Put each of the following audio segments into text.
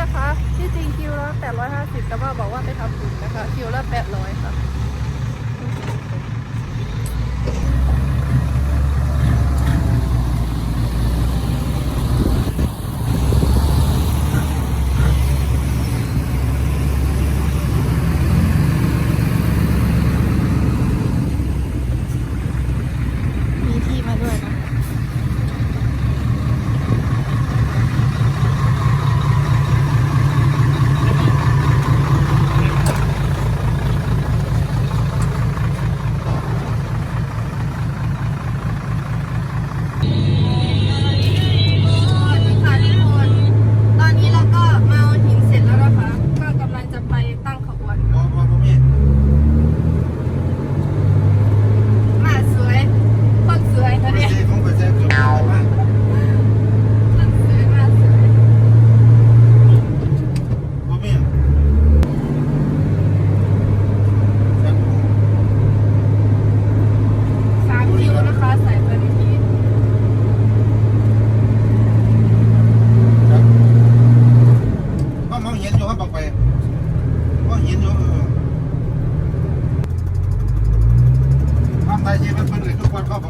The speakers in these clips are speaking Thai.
นะคะ ที่จริงคิวละ850แต่ว่าบอกว่าไปทำถุงนะคะ คิวละ800ค่ะ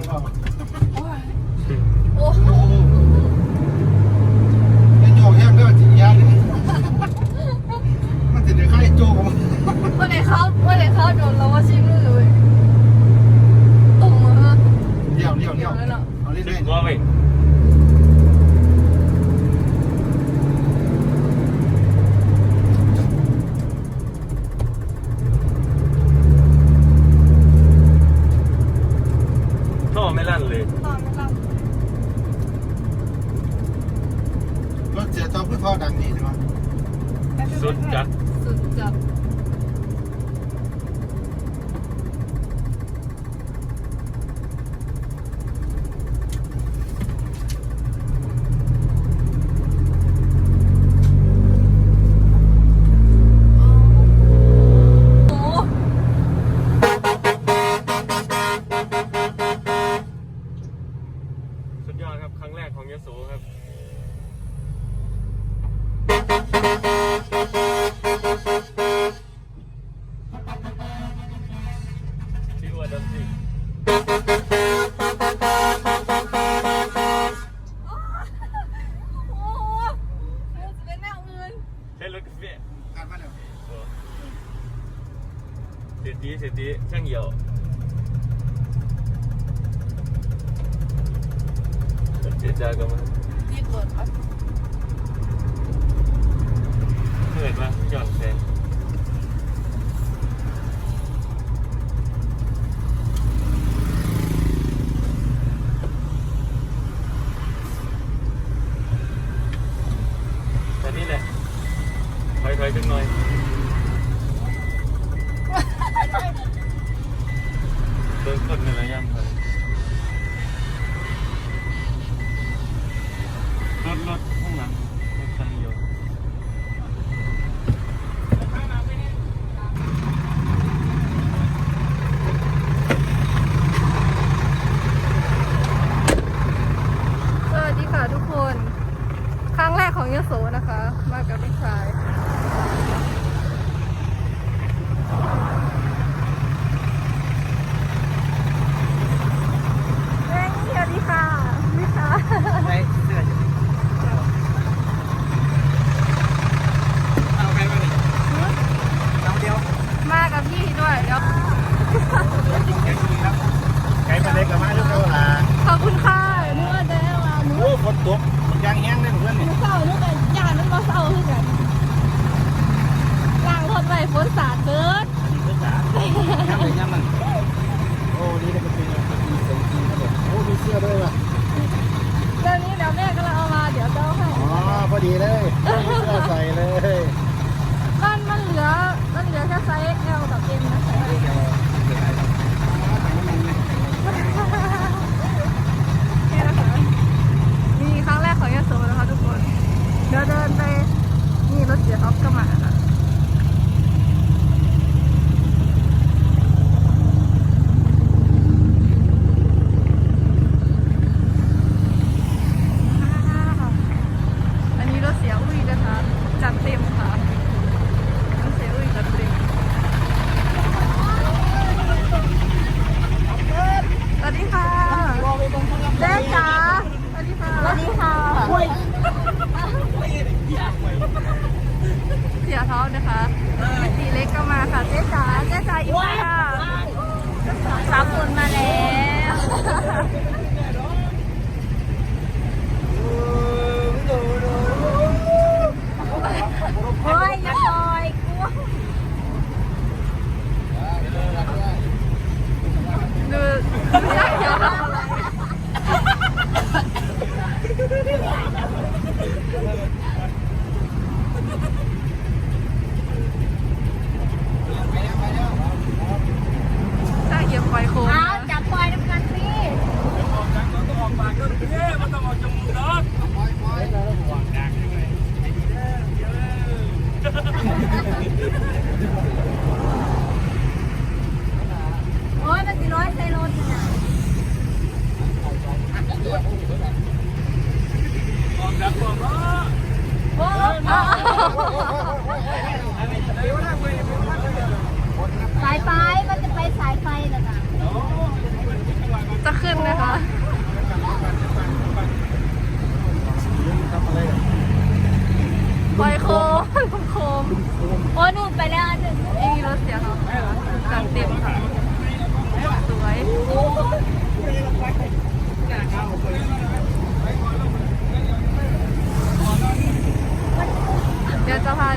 Thank you. 연락 cosa.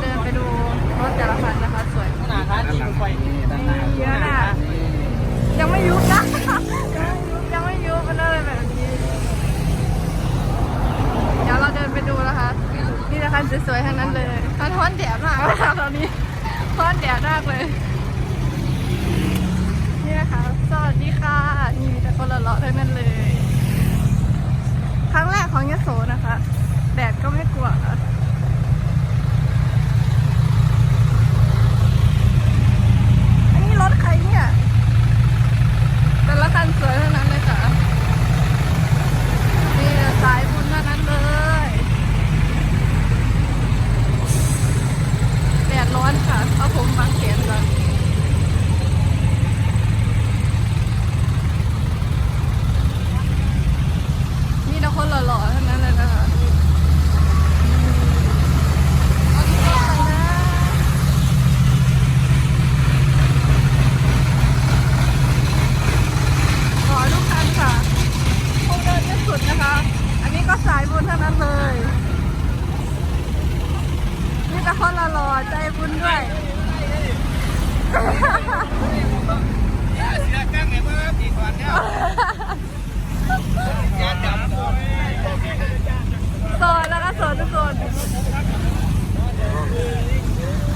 เดินไปดูรถแต่ละคันนะคะสวยขนาดร้านยิไฟนี่ด้านหนเยอะนะยังไม่ยุบนะยังไม่ยุบมันอะไรแบบนี้เดี๋ยวเราเดินไปดูนะคะ นี่นะคะสวยๆทั้งนั้นเลยมันท้อนแดดมากค่ะตอนนี้ท้อนแดดมากเลย นี่นะคะสวัสดีค่ะนี่มีแต่คนละเลาะทั้งนั้นเลย ครั้งแรกของยโส แต่ลนหล่อใจบุญด้วยโซนแล้วก็โซนทุกคน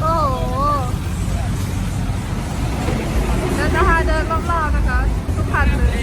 โอ้โหเดินนะคะเดินรอบๆนะคะ ทุกพันเลย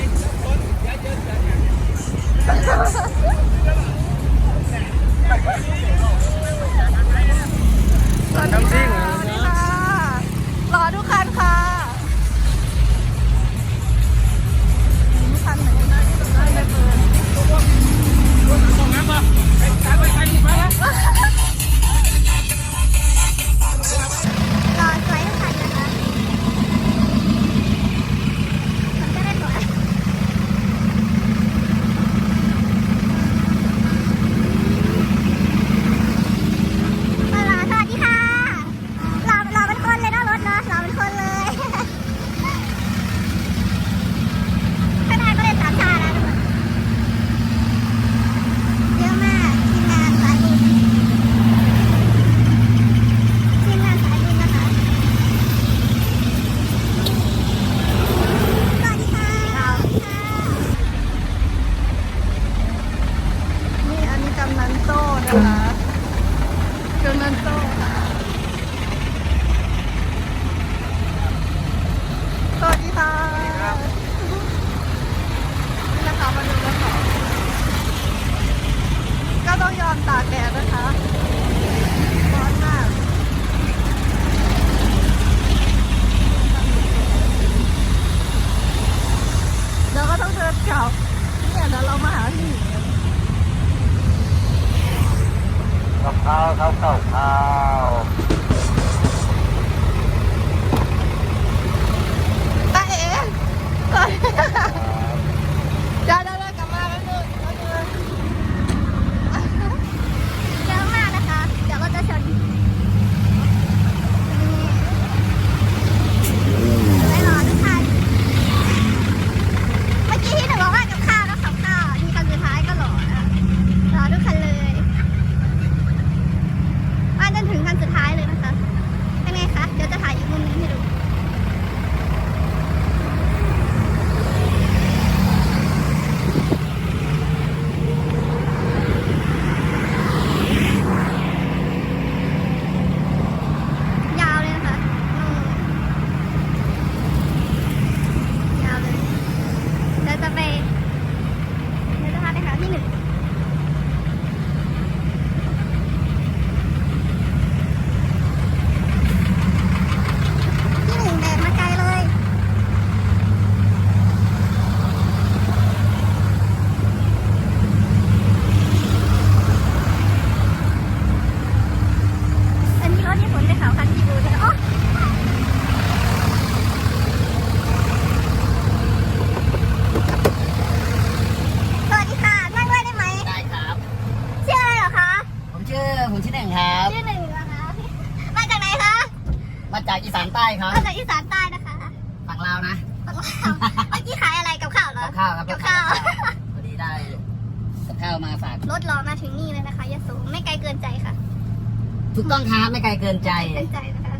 ถูกต้องครับไม่ไกลเกินใจเกินใจนะคะ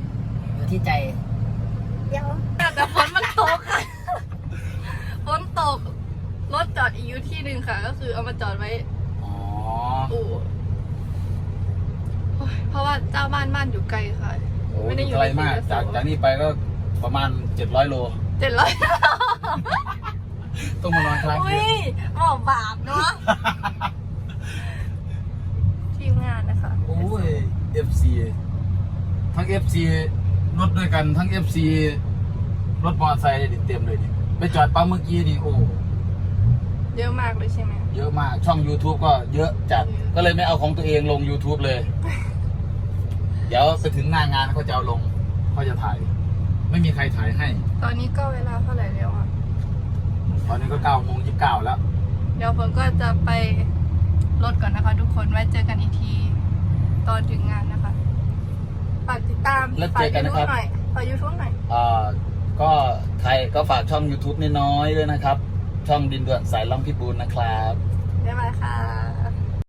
อยู่ที่ใจเดี๋ยวแต่ฝนมันตกค่ะฝนตกรถจอดอีกอยู่ที่หนึ่งค่ะ ก็คือเอามาจอดไว้อ๋ออู่โอ้ยเพราะว่าเจ้าบ้านบ้านอยู่ไกลค่ะ โอ้ไม่ได้อยู่ไกลในมากเขตจากยโสจากนี้ไปก็ประมาณ 700 โล เจ็ดร้อยต้องมานอนค้างอุ้คืนยบอกบาปเนาะ ทีมงานนะคะ โอ้ย FC ทั้ง FC รถด้วยกันทั้ง FC รถมอเตอร์ไซค์นี่เต็มเลยนี่ไปจอดปั๊มเมื่อกี้นี่โอ้เยอะมากเลยใช่ไหมเยอะมากช่อง YouTube ก็เยอะจัดเยอะก็เลยไม่เอาของตัวเองลง YouTube เลย เดี๋ยวไปถึงหน้างานเขาจะเอาลงเขาจะถ่าย ไม่มีใครถ่ายให้ ตอนนี้ก็เวลาเท่าไหร่แล้วอะ ตอนนี้ก็9โมง29แล้ว เดี๋ยวผมก็จะไปรถก่อนนะคะ ทุกคนไว้เจอกันอีกที ตอนถึงงานนะคะฝาก ติดตามแล้วเจอกันนะครับฝาก YouTube หน่อยฝากยูทูบหน่อยอ่าก็ใครก็ฝากช่อง YouTube น้อยๆด้วยนะครับ ช่องดินด่วนสายล่องพิบูลนะครับบ๊ายบายค่ะ